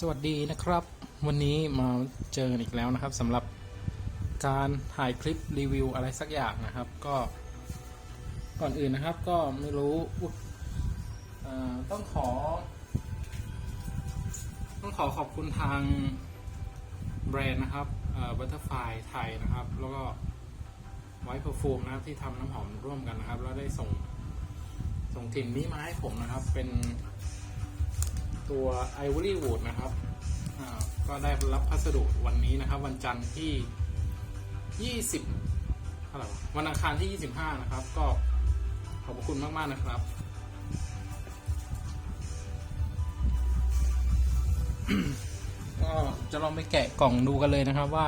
สวัสดีนะครับ วันนี้มาเจอกันอีกแล้วนะครับสำหรับการถ่ายคลิปรีวิวอะไรสักอย่างนะครับ ก็ก่อนอื่นนะครับก็ไม่รู้ต้องขอ ต้องขอขอบคุณทางแบรนด์นะครับบัตเตอร์ไฟไทยนะครับ แล้วก็ไวท์เพอร์ฟูมนะครับที่ทำน้ำหอมร่วมกันนะครับ แล้วได้ส่งส่งกลิ่นนี้มาให้ผมนะครับ เป็น ตัว Ivory Wood นะครับ ก็ได้รับพัสดุวันนี้นะครับ วันจันทร์ที่ 20เท่าไรวันอังคารที่ 25 นะครับ ก็ขอบคุณมาก ๆ นะครับ ก็จะลองไปแกะกล่องดูกันเลยนะครับว่า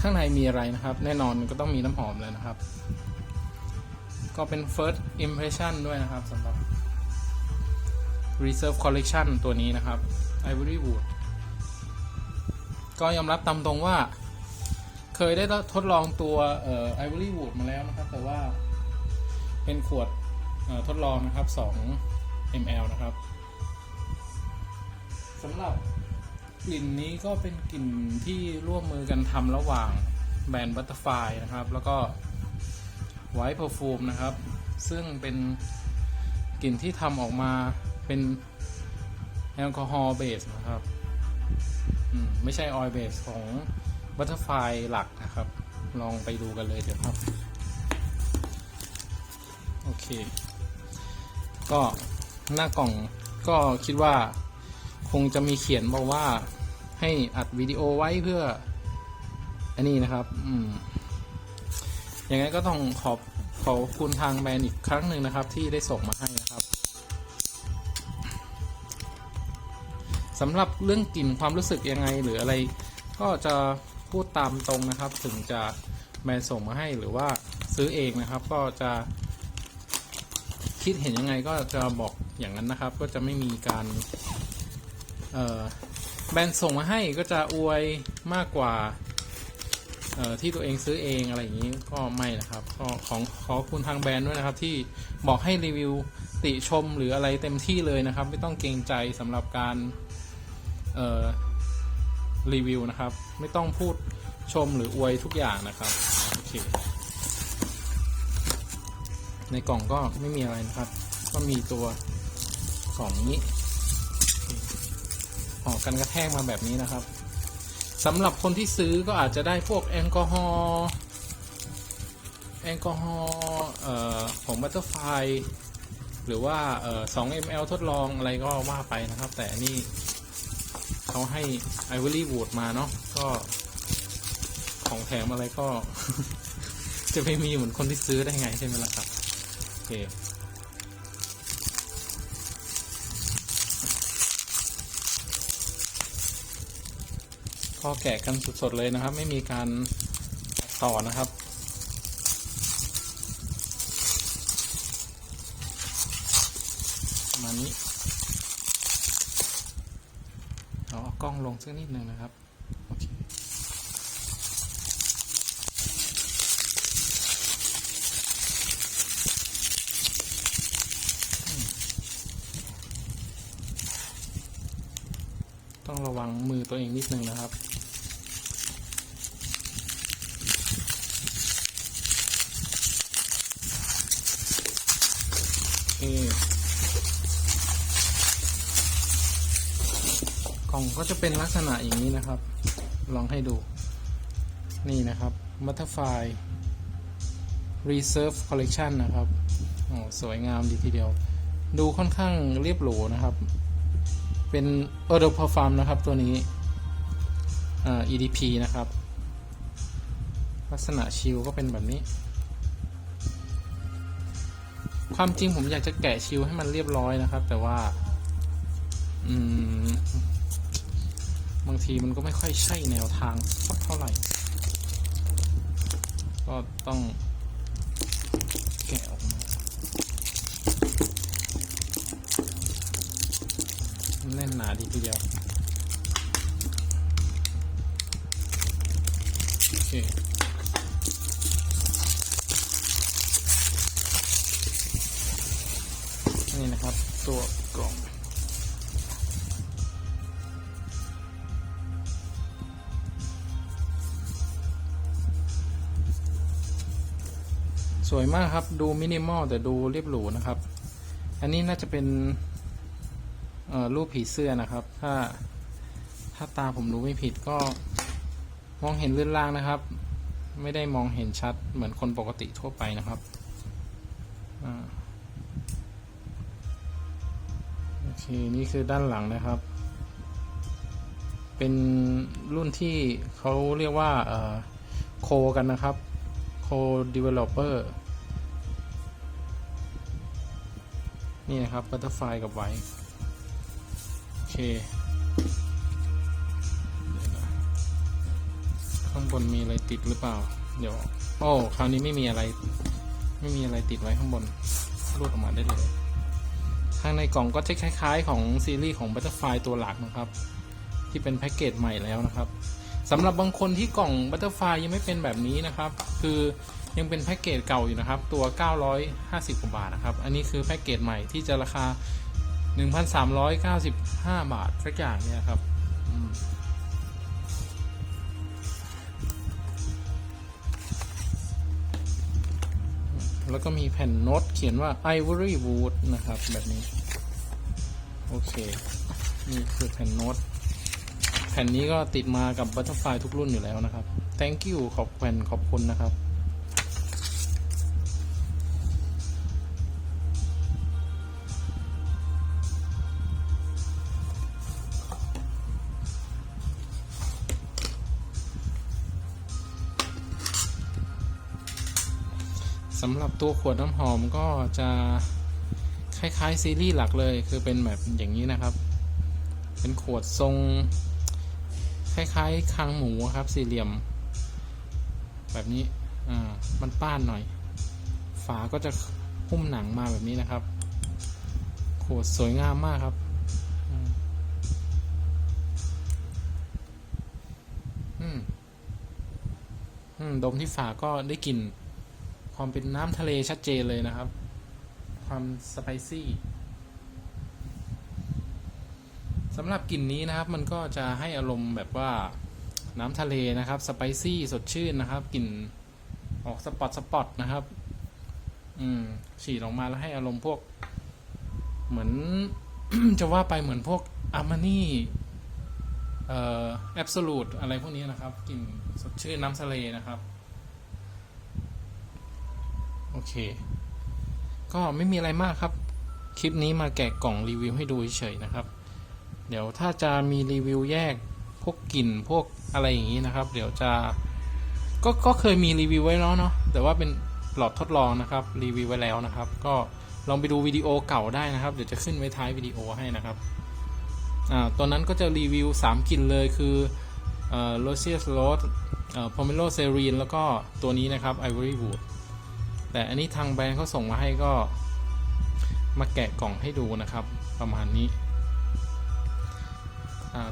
ข้างในมีอะไรนะครับ แน่นอนก็ต้องมีน้ำหอมเลยนะครับ ก็เป็น first impression ด้วยนะครับสำหรับ Reserve Collection ตัวนี้นะครับ Ivory Wood ก็ยอมรับตามตรงว่า เคยได้ทดลองตัวเอ่อ Ivory Wood มาแล้วนะครับ แต่ว่าเป็นขวดทดลองนะครับ 2 ml นะครับสำหรับกลิ่นนี้ก็เป็นกลิ่นที่ร่วมมือกันทำระหว่างแบรนด์ Butterfly นะครับ แล้วก็ White Perfume นะครับ ซึ่งเป็นกลิ่นที่ทำออกมา เป็นแอลกอฮอล์เบสนะครับอืไม่ใช่ออยล์เบสของบัตเตอร์ไฟหลักนะครับ ลองไปดูกันเลยเดี๋ยวครับ โอเค ก็หน้ากล่องก็คิดว่าคงจะมีเขียนบอกว่าให้อัดวิดีโอไว้เพื่อ อันนี้นะครับ อืมยังไงก็ต้องขอบขอบคุณทางแบรนด์อีกครั้งหนึ่งนะครับ ที่ได้ส่งมาให้นะครับ สำหรับเรื่องกลิ่นความรู้สึกยังไงหรืออะไร ก็จะพูดตามตรงนะครับ ถึงจะแบรนด์ส่งมาให้หรือว่าซื้อเองนะครับ ก็จะคิดเห็นยังไงก็จะบอกอย่างนั้นนะครับ ก็จะไม่มีการแบรนด์ส่งมาให้ก็จะอวยมากกว่าที่ตัวเองซื้อเองอะไรอย่างนี้ก็ไม่นะครับก็ของขอคุณทางแบรนด์ด้วยนะครับ ที่บอกให้รีวิวติชมหรืออะไรเต็มที่เลยนะครับ ไม่ต้องเกรงใจสำหรับการ รีวิวนะครับ ไม่ต้องพูดชมหรืออวยทุกอย่างนะครับโอเคในกล่องก็ไม่มีอะไรนะครับ ก็มีตัวกล่องนี้ห่อกันกระแทกมาแบบนี้นะครับสำหรับคนที่ซื้อก็อาจจะได้พวกแอลกอฮอล์แอลกอฮอล์ของบัตเตอร์ไฟหรือว่าเอ่อ2 ml ทดลองอะไรก็ว่าไปนะครับ แต่นี่ เขาให้ Ivory Wood มาเนาะก็ของแถมอะไรก็ จะไม่มีเหมือนคนที่ซื้อได้ไงใช่ไหมล่ะครับโอเคก็แกะกันสดๆเลยนะครับ ไม่มีการต่อนะครับประมาณนี้ เอาเอาก ลงลงสักนิดหนึ่งนะครับโอเคต้องระวังมือตัวเองนิดนึงนะครับ โอเค กล่ องก็จะเป็นลักษณะอย่างนี้นะครับ ลองให้ดู นี่นะครับ Butterfly Reserve Collection นะครับโอ้สวยงามดีทีเดียว ดูค่อนข้างเรียบหรูนะครับ เป็น e u r o p e r f u m นะครับตัวนี้อ่า EDP นะครับ ลักษณะชิลก็เป็นแบบนี้ ความจริงผมอยากจะแกะชิลให้มันเรียบร้อยนะครับ แต่ว่า อืม บางทีมันก็ไม่ค่อยใช่แนวทางสักเท่าไหร่ ก็ต้องแกะออกมาแน่นหนาดีทีเดียว โอเคนี่นะครับตัวกล่อง สวยมากครับ ดูมินิมอลแต่ดูเรียบหรูนะครับ อันนี้น่าจะเป็นรูปผีเสื้อนะครับ ถ้าถ้าตาผมดูไม่ผิดก็มองเห็นเลือนล่างนะครับ ไม่ได้มองเห็นชัดเหมือนคนปกติทั่วไปนะครับอโอเค นี่คือด้านหลังนะครับ เป็นรุ่นที่เขาเรียกว่าโคกันนะครับโค developer นี่นะครับ butterfly กับไว้โอเคข้างบนมีอะไรติดหรือเปล่า เดี๋ยว โอ้คราวนี้ไม่มีอะไร ไม่มีอะไรติดไว้ข้างบนรูดออกมาได้เลย ข้างในกล่องก็จะคล้าย ๆ ของซีรีส์ของ Butterfly ตัวหลักนะครับ ที่เป็นแพ็กเกจใหม่แล้วนะครับสำหรับบางคนที่กล่อง Butterfly ยังไม่เป็นแบบนี้นะครับ คือ ยังเป็นแพ็กเกจเก่าอยู่นะครับ ตัว 950กว่าบาทนะครับ อันนี้คือแพ็กเกจใหม่ที่จะราคา 1,395 บาทสักอย่างเนี่ยครับแล้วก็มีแผ่นโน้ตเขียนว่า Ivory Wood นะครับ แบบนี้ โอเค นี่คือแผ่นโน้ต แผ่นนี้ก็ติดมากับ Butterfly ทุกรุ่นอยู่แล้วนะครับ thank you ขอบแผ่นขอบคุณนะครับ สำหรับตัวขวดน้ำหอมก็จะคล้ายๆซีรีส์หลักเลย คือเป็นแบบอย่างนี้นะครับ เป็นขวดทรง คล้ายๆคางหมูครับ สี่เหลี่ยม แบบนี้อ่ามันป้านหน่อย ฝาก็จะหุ้มหนังมาแบบนี้นะครับ ขวดสวยงามมากครับอืมอืมดมที่ฝาก็ได้กลิ่น ความเป็นน้ำทะเลชัดเจนเลยนะครับ ความสไปซี่สำหรับกลิ่นนี้นะครับ มันก็จะให้อารมณ์แบบว่าน้ำทะเลนะครับสไปซี่สดชื่นนะครับกลิ่นออกสปอตสปอตนะครับ อืมฉีดออกมาแล้วให้อารมณ์พวก เหมือน จะว่าไปเหมือนพวกอามานี่เอ่อแอบสูตอะไรพวกนี้นะครับกลิ่นสดชื่นน้ำทะเลนะครับ เค ก็ไม่มีอะไรมากครับ คลิปนี้มาแกะกล่องรีวิวให้ดูเฉยๆนะครับ เดี๋ยวถ้าจะมีรีวิวแยกพวกกลิ่นพวกอะไรอย่างนี้นะครับ เดี๋ยวจะก็ก็เคยมีรีวิวไว้แล้วเนาะแต่ว่าเป็นหลอดทดลองนะครับรีวิวไว้แล้วนะครับ ก็ลองไปดูวิดีโอเก่าได้นะครับ เดี๋ยวจะขึ้นไว้ท้ายวิดีโอให้นะครับอ่าตอนนั้นก็จะรีวิว 3กลิ่นเลยคือเอ่อ Rosius Rose เอ่อ Pomelo Serene แล้วก็ตัวนี้นะครับ Ivory Wood แต่อันนี้ทางแบรนด์เขาส่งมาให้ก็มาแกะกล่องให้ดูนะครับ ประมาณนี้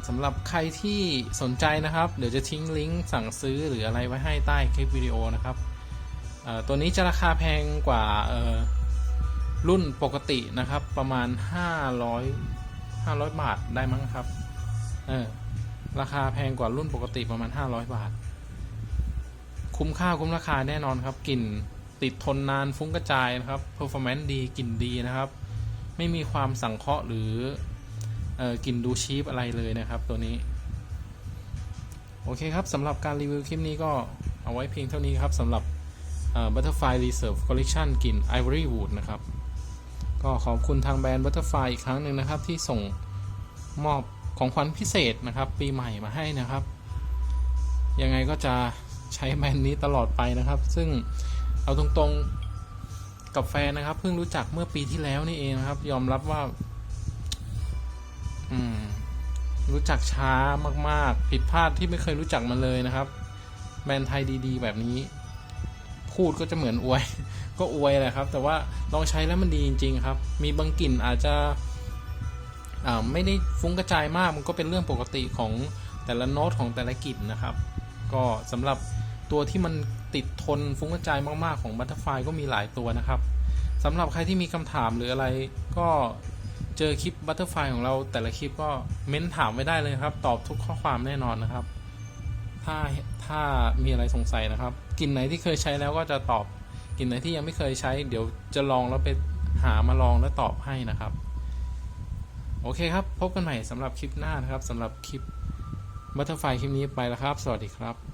สำหรับใครที่สนใจนะครับ เดี๋ยวจะทิ้งลิงก์สั่งซื้อหรืออะไรไว้ให้ใต้คลิปวิดีโอนะครับ ตัวนี้จะราคาแพงกว่ารุ่นปกตินะครับ ประมาณ 500 500 บาทได้มั้งครับ เออ ราคาแพงกว่ารุ่นปกติประมาณ 500 บาท คุ้มค่าคุ้มราคาแน่นอนครับกลิ่น ติดทนนานฟุ้งกระจายนะครับ performance ดีกลิ่นดีนะครับ ไม่มีความสังเคราะห์หรืออกลิ่นดูชีพอะไรเลยนะครับตัวนี้ โอเคครับสำหรับการรีวิวคลิปนี้ก็เอาไว้เพียงเท่านี้ครับสำหรับเอ่อ Butterfly Reserve Collection กลิ่น Ivory Wood นะครับ ก็ขอบคุณทางแบรนด์ Butterfly อีกครั้งหนึ่งนะครับ ที่ส่งมอบของขวัญพิเศษนะครับ ปีใหม่มาให้นะครับ ยังไงก็จะใช้แบรนด์นี้ตลอดไปนะครับ ซึ่ง เอาตรงๆกับแฟนนะครับ เพิ่งรู้จักเมื่อปีที่แล้วนี่เองนะครับ ยอมรับว่า อืม รู้จักช้ามาก ๆ ผิดพลาดที่ไม่เคยรู้จักมันเลยนะครับแบรนไทยดี ๆ แบบนี้ พูดก็จะเหมือนอวย ก็อวยแหละครับ แต่ว่าลองใช้แล้วมันดีจริง ๆ ครับ มีบางกลิ่นอาจจะไม่ได้ฟุ้งกระจายมากมันก็เป็นเรื่องปกติของแต่ละโน้ตของแต่ละกลิ่นนะครับ ก็สำหรับ ตัวที่มันติดทนฟุ้งกระจายมาก ๆ ของบัตเตอร์ไฟก็มีหลายตัวนะครับสำหรับใครที่มีคำถามหรืออะไรก็เจอคลิปบัตเตอร์ไฟของเราแต่ละคลิปก็เม้นถามไว้ได้เลยครับ ตอบทุกข้อความแน่นอนนะครับ ถ้าถ้ามีอะไรสงสัยนะครับกลิ่นไหนที่เคยใช้แล้วก็จะตอบกลิ่นไหนที่ยังไม่เคยใช้ เดี๋ยวจะลองแล้วไปหามาลองแล้วตอบให้นะครับ โอเคครับ พบกันใหม่สำหรับคลิปหน้านะครับสำหรับคลิปบัตเตอร์ไฟคลิปนี้ไปแล้วครับ สวัสดีครับ